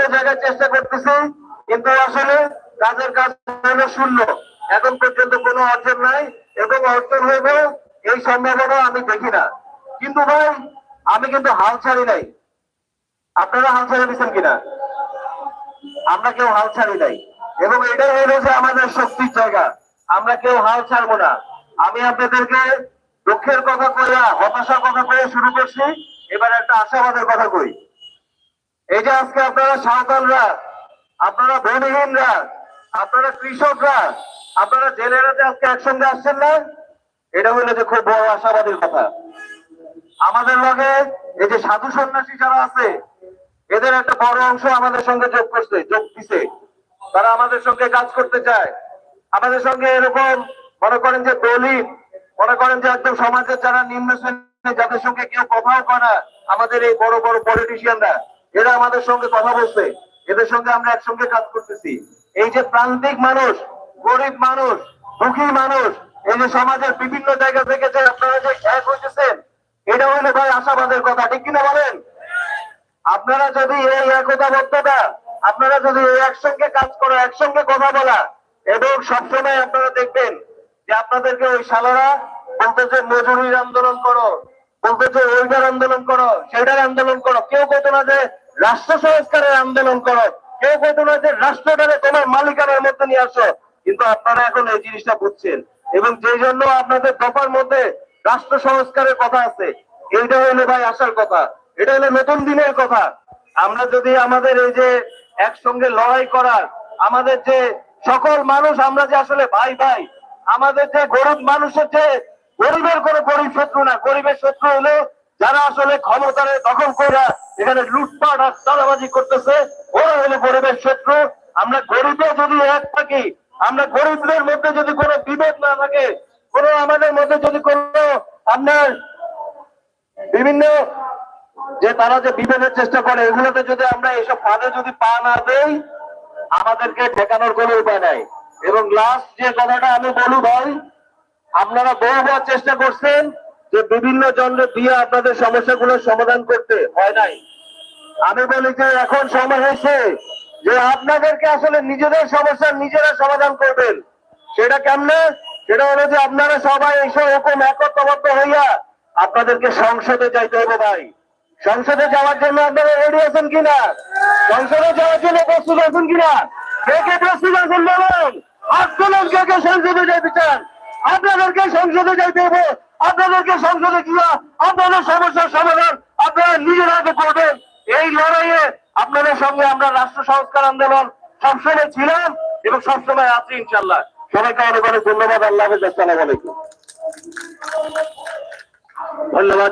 বিভিন্ন জায়গায় চেষ্টা করতেছি, কিন্তু আসলে কাজের কাজ শূন্য। এখন পর্যন্ত কোনো অর্জন নাই এবং অর্জন হইবে এই সম্ভাবনা আমি দেখি না। কিন্তু ভাই, আমি কিন্তু হাল ছাড়ি নাই। আপনারা হাল ছেড়ে দিচ্ছেন কিনা? আমরা কেউ হাল ছাড়ি নাই। এবং এটাই হলো যে আমাদের শক্তির জায়গা। আমরা কেউ হাল ছাড়বো না। আমি আপনাদেরকে দুঃখের কথা কইয়া হতাশার কথা কয়ে শুরু করছি। এবার একটা আশাবাদের কথা কই। এই যে আজকে আপনারা সাঁওতালরা আপনারা ভূমিহীনরা আপনারা কৃষকরা, আপনারা জেলেরা যে আজকে একসঙ্গে আসছেন না, এটা হলো যে খুব বড় আশাবাদীর কথা। আমাদের লগে এই যে সাধু সন্ন্যাসী যারা আছে, এদের একটা বড় অংশ আমাদের সঙ্গে যোগ করছে, যোগ দিছে। তারা আমাদের সঙ্গে কাজ করতে চায়। আমাদের সঙ্গে এরকম মনে করেন যে দলিত, মনে করেন যে একদম সমাজের যারা নিম্ন শ্রেণি যাদের সঙ্গে কেউ কথাও কয় না, আমাদের এই বড় বড় পলিটিশিয়ানরা এরা আমাদের সঙ্গে কথা বলছে। এদের সঙ্গে আমরা একসঙ্গে কাজ করতেছি। এই যে প্রান্তিক মানুষ, গরিব মানুষ, দুঃখী মানুষ, এই যে সমাজের বিভিন্ন জায়গা থেকে যে আপনারা যে এক হইতেছেন, এটা হইলে ভাই আশাবাদের কথা, ঠিক কিনা বলেন? আপনারা যদি এই একতাবদ্ধতা, আপনারা যদি এই একসঙ্গে কাজ করো, একসঙ্গে কথা বলা, এবং সবসময় আপনারা দেখবেন যে আপনাদেরকে ওই শালারা বলতেছে, মজুরির আন্দোলন করো। বলতেছে ওইটার আন্দোলন করো সেটার আন্দোলন করো। কেউ কত না যে রাষ্ট্র সংস্কারের আন্দোলন করো। কেউ না যে রাষ্ট্রটাকে তোমার মালিকানার মধ্যে নিয়ে আসো। কিন্তু আপনারা এখন এই জিনিসটা বুঝছেন। এবং যে জন্য আপনাদের দফার মধ্যে রাষ্ট্র সংস্কারের কথা আছে, এইটা হলো ভাই আসার কথা। এটা হলো নতুন দিনের কথা। আমরা যদি আমাদের এই যে একসঙ্গে লড়াই করার, আমাদের যে সকল মানুষ আমরা যে আসলে ভাই ভাই, আমাদের যে গরিব মানুষের যে গরিবের কোনো গরিব শত্রু না, গরিবের শত্রু হলো যারা আসলে ক্ষমতারে দখল করে এখানে লুটপাট আর চাঁদাবাজি করতেছে, ওরা হলো গরিবের শত্রু। আমরা গরিবে যদি এক থাকি, আমরা গরিবদের মধ্যে যদি কোনো বিভেদ না থাকে, কোনো আমাদের মধ্যে যদি কোনো আপনার বিভিন্ন যে তারা যে বিভেদের চেষ্টা করে, এগুলোতে যদি আমরা এইসব ফাঁদে যদি পা না দেই, আমাদেরকে ঠেকানোর কোনো উপায় নাই। এবং লাস্ট যে কথাটা আমি বলি ভাই, আপনারা বহুবার চেষ্টা করছেন যে বিভিন্ন জনরে দিয়ে আপনাদের সমস্যাগুলোর সমাধান করতে হয় নাই। আমি বলি যে এখন সময় হয়েছে যে আপনাদেরকে আসলে নিজেদের সমস্যা নিজেরা সমাধান করবেন। সেটা কেমনে? সেটা হলো যে আপনারা সবাই এসে এরকম একত্রবদ্ধ হইয়া আপনাদেরকে সংসদে যাইতে হবে ভাই। সংসদে যাওয়ার জন্য আপনারা রেডি আছেন কিনা? সংসদে যাওয়ার জন্য প্রস্তুত আছেন কিনা? কে কে প্রস্তুত আছেন বলুন? হাত কে কে সংসদে যাইতে চান? আপনাদেরকে সংসদে যাইতে হবে আপনাদেরকে সংসদে গিয়া আপনাদের সমস্যার সমাধান আপনারা নিজের হাতে করবেন। এই লড়াইয়ে আপনাদের সঙ্গে আমরা রাষ্ট্র সংস্কার আন্দোলন সবসময় ছিলাম এবং সবসময় আছি ইনশাল্লাহ সবাইকে অনেক অনেক ধন্যবাদ। আল্লাহ আসসালামু আলাইকুম। ধন্যবাদ